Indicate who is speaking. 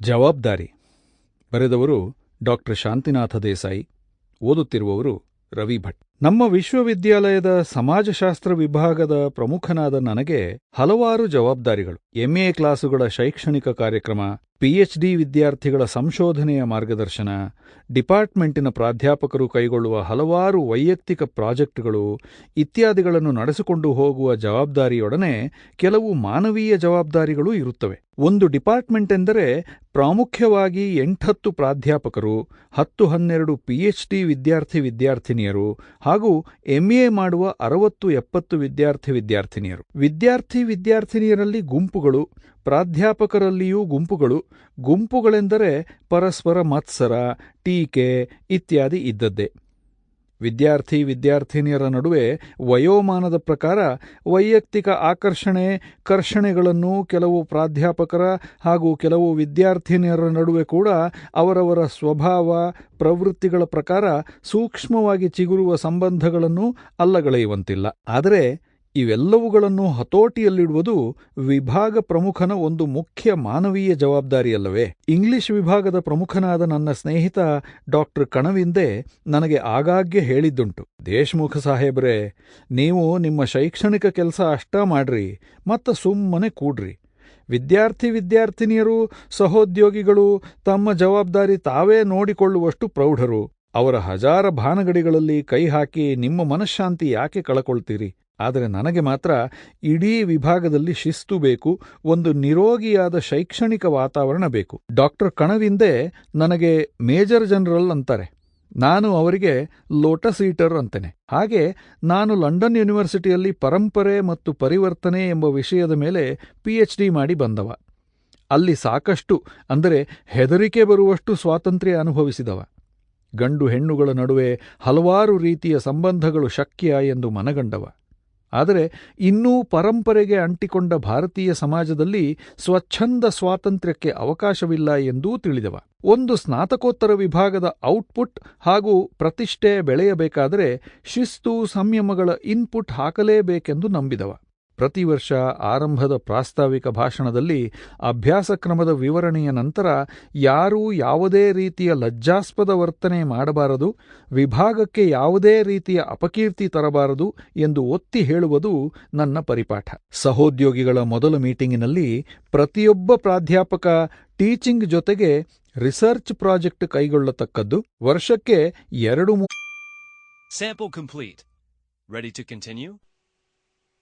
Speaker 1: ಜವಾಬ್ದಾರಿ. ಬರೆದವರು ಡಾಕ್ಟರ್ ಶಾಂತಿನಾಥ ದೇಸಾಯಿ, ಓದುತ್ತಿರುವವರು ರವಿ ಭಟ್. ನಮ್ಮ ವಿಶ್ವವಿದ್ಯಾಲಯದ ಸಮಾಜಶಾಸ್ತ್ರ ವಿಭಾಗದ ಪ್ರಮುಖನಾದ ನನಗೆ ಹಲವಾರು ಜವಾಬ್ದಾರಿಗಳು. ಎಂಎ ಕ್ಲಾಸುಗಳ ಶೈಕ್ಷಣಿಕ ಕಾರ್ಯಕ್ರಮ ಪಿಎಚ್ಡಿ ವಿದ್ಯಾರ್ಥಿಗಳ ಸಂಶೋಧನೆಯ ಮಾರ್ಗದರ್ಶನ, ಡಿಪಾರ್ಟ್ಮೆಂಟಿನ ಪ್ರಾಧ್ಯಾಪಕರು ಕೈಗೊಳ್ಳುವ ಹಲವಾರು ವೈಯಕ್ತಿಕ ಪ್ರಾಜೆಕ್ಟ್ಗಳು ಇತ್ಯಾದಿಗಳನ್ನು ನಡೆಸಿಕೊಂಡು ಹೋಗುವ ಜವಾಬ್ದಾರಿಯೊಡನೆ ಕೆಲವು ಮಾನವೀಯ ಜವಾಬ್ದಾರಿಗಳೂ ಇರುತ್ತವೆ. ಒಂದು ಡಿಪಾರ್ಟ್ಮೆಂಟ್ ಎಂದರೆ ಪ್ರಾಮುಖ್ಯವಾಗಿ ಎಂಟತ್ತು ಪ್ರಾಧ್ಯಾಪಕರು, ಹತ್ತು ಹನ್ನೆರಡು ಪಿಎಚ್ಡಿ ವಿದ್ಯಾರ್ಥಿ ವಿದ್ಯಾರ್ಥಿನಿಯರು ಹಾಗೂ ಎಂಎ ಮಾಡುವ ಅರವತ್ತು ಎಪ್ಪತ್ತು ವಿದ್ಯಾರ್ಥಿ ವಿದ್ಯಾರ್ಥಿನಿಯರು. ವಿದ್ಯಾರ್ಥಿ ವಿದ್ಯಾರ್ಥಿನಿಯರಲ್ಲಿ ಗುಂಪುಗಳು ಪ್ರಾಧ್ಯಾಪಕರಲ್ಲಿಯೂ ಗುಂಪುಗಳು, ಗುಂಪುಗಳೆಂದರೆ ಪರಸ್ಪರ ಮತ್ಸರ, ಟೀಕೆ ಇತ್ಯಾದಿ ಇದ್ದದ್ದೇ. ವಿದ್ಯಾರ್ಥಿ ವಿದ್ಯಾರ್ಥಿನಿಯರ ನಡುವೆ ವಯೋಮಾನದ ಪ್ರಕಾರ ವೈಯಕ್ತಿಕ ಆಕರ್ಷಣೆ, ಕರ್ಷಣೆಗಳನ್ನು ಕೆಲವು ಪ್ರಾಧ್ಯಾಪಕರ ಹಾಗೂ ಕೆಲವು ವಿದ್ಯಾರ್ಥಿನಿಯರ ನಡುವೆ ಕೂಡ ಅವರವರ ಸ್ವಭಾವ, ಪ್ರವೃತ್ತಿಗಳ ಪ್ರಕಾರ ಸೂಕ್ಷ್ಮವಾಗಿ ಚಿಗುರುವ ಸಂಬಂಧಗಳನ್ನು ಅಲ್ಲಗಳೆಯುವಂತಿಲ್ಲ. ಆದರೆ ಇವೆಲ್ಲವುಗಳನ್ನು ಹತೋಟಿಯಲ್ಲಿಡುವುದು ವಿಭಾಗ ಪ್ರಮುಖನ ಒಂದು ಮುಖ್ಯ ಮಾನವೀಯ ಜವಾಬ್ದಾರಿಯಲ್ಲವೇ? ಇಂಗ್ಲಿಷ್ ವಿಭಾಗದ ಪ್ರಮುಖನಾದ ನನ್ನ ಸ್ನೇಹಿತ ಡಾಕ್ಟರ್ ಕಣವಿಂದೆ ನನಗೆ ಆಗಾಗ್ಗೆ ಹೇಳಿದ್ದುಂಟು. ದೇಶ್ಮುಖ ಸಾಹೇಬ್ರೆ, ನೀವು ನಿಮ್ಮ ಶೈಕ್ಷಣಿಕ ಕೆಲಸ ಅಷ್ಟ ಮಾಡ್ರಿ, ಮತ್ತ ಸುಮ್ಮನೆ ಕೂಡ್ರಿ. ವಿದ್ಯಾರ್ಥಿ ವಿದ್ಯಾರ್ಥಿನಿಯರು, ಸಹೋದ್ಯೋಗಿಗಳು ತಮ್ಮ ಜವಾಬ್ದಾರಿ ತಾವೇ ನೋಡಿಕೊಳ್ಳುವಷ್ಟು ಪ್ರೌಢರು. ಅವರ ಹಜಾರ ಭಾನಗಡಿಗಳಲ್ಲಿ ಕೈ ಹಾಕಿ ನಿಮ್ಮ ಮನಃಶಾಂತಿ ಯಾಕೆ ಕಳಕೊಳ್ತೀರಿ? ಆದರೆ ನನಗೆ ಮಾತ್ರ ಇಡೀ ವಿಭಾಗದಲ್ಲಿ ಶಿಸ್ತು ಬೇಕು, ಒಂದು ನಿರೋಗಿಯಾದ ಶೈಕ್ಷಣಿಕ ವಾತಾವರಣ ಬೇಕು. ಡಾಕ್ಟರ್ ಕಣವಿಂದೆ ನನಗೆ ಮೇಜರ್ ಜನರಲ್ ಅಂತಾರೆ. ನಾನು ಅವರಿಗೆ ಲೋಟಸ್ ಈಟರ್ ಅಂತೇನೆ. ಹಾಗೆ ನಾನು ಲಂಡನ್ ಯೂನಿವರ್ಸಿಟಿಯಲ್ಲಿ ಪರಂಪರೆ ಮತ್ತು ಪರಿವರ್ತನೆ ಎಂಬ ವಿಷಯದ ಮೇಲೆ ಪಿಎಚ್ಡಿ ಮಾಡಿ ಬಂದವ. ಅಲ್ಲಿ ಸಾಕಷ್ಟು, ಅಂದರೆ ಹೆದರಿಕೆ ಬರುವಷ್ಟು ಸ್ವಾತಂತ್ರ್ಯ ಅನುಭವಿಸಿದವ. ಗಂಡು ಹೆಣ್ಣುಗಳ ನಡುವೆ ಹಲವಾರು ರೀತಿಯ ಸಂಬಂಧಗಳು ಶಕ್ಯ ಎಂದು ಮನಗಂಡವ. ಆದರೆ ಇನ್ನೂ ಪರಂಪರೆಗೆ ಅಂಟಿಕೊಂಡ ಭಾರತೀಯ ಸಮಾಜದಲ್ಲಿ ಸ್ವಚ್ಛಂದ ಸ್ವಾತಂತ್ರ್ಯಕ್ಕೆ ಅವಕಾಶವಿಲ್ಲ ಎಂದೂ ತಿಳಿದವ. ಒಂದು ಸ್ನಾತಕೋತ್ತರ ವಿಭಾಗದ ಔಟ್ಪುಟ್ ಹಾಗೂ ಪ್ರತಿಷ್ಠೆ ಬೆಳೆಯಬೇಕಾದರೆ ಶಿಸ್ತು, ಸಂಯಮಗಳ ಇನ್ಪುಟ್ ಹಾಕಲೇಬೇಕೆಂದು ನಂಬಿದವ. ಪ್ರತಿ ವರ್ಷ ಆರಂಭದ ಪ್ರಾಸ್ತಾವಿಕ ಭಾಷಣದಲ್ಲಿ ಅಭ್ಯಾಸ ಕ್ರಮದ ವಿವರಣೆಯ ನಂತರ ಯಾರೂ ಯಾವುದೇ ರೀತಿಯ ಲಜ್ಜಾಸ್ಪದ ವರ್ತನೆ ಮಾಡಬಾರದು, ವಿಭಾಗಕ್ಕೆ ಯಾವುದೇ ರೀತಿಯ ಅಪಕೀರ್ತಿ ತರಬಾರದು ಎಂದು ಒತ್ತಿ ಹೇಳುವುದು ನನ್ನ ಪರಿಪಾಠ. ಸಹೋದ್ಯೋಗಿಗಳ ಮೊದಲ ಮೀಟಿಂಗಿನಲ್ಲಿ ಪ್ರತಿಯೊಬ್ಬ ಪ್ರಾಧ್ಯಾಪಕ ಟೀಚಿಂಗ್ ಜೊತೆಗೆ ರಿಸರ್ಚ್ ಪ್ರಾಜೆಕ್ಟ್ ಕೈಗೊಳ್ಳತಕ್ಕದ್ದು. ವರ್ಷಕ್ಕೆ ಎರಡು
Speaker 2: Sample?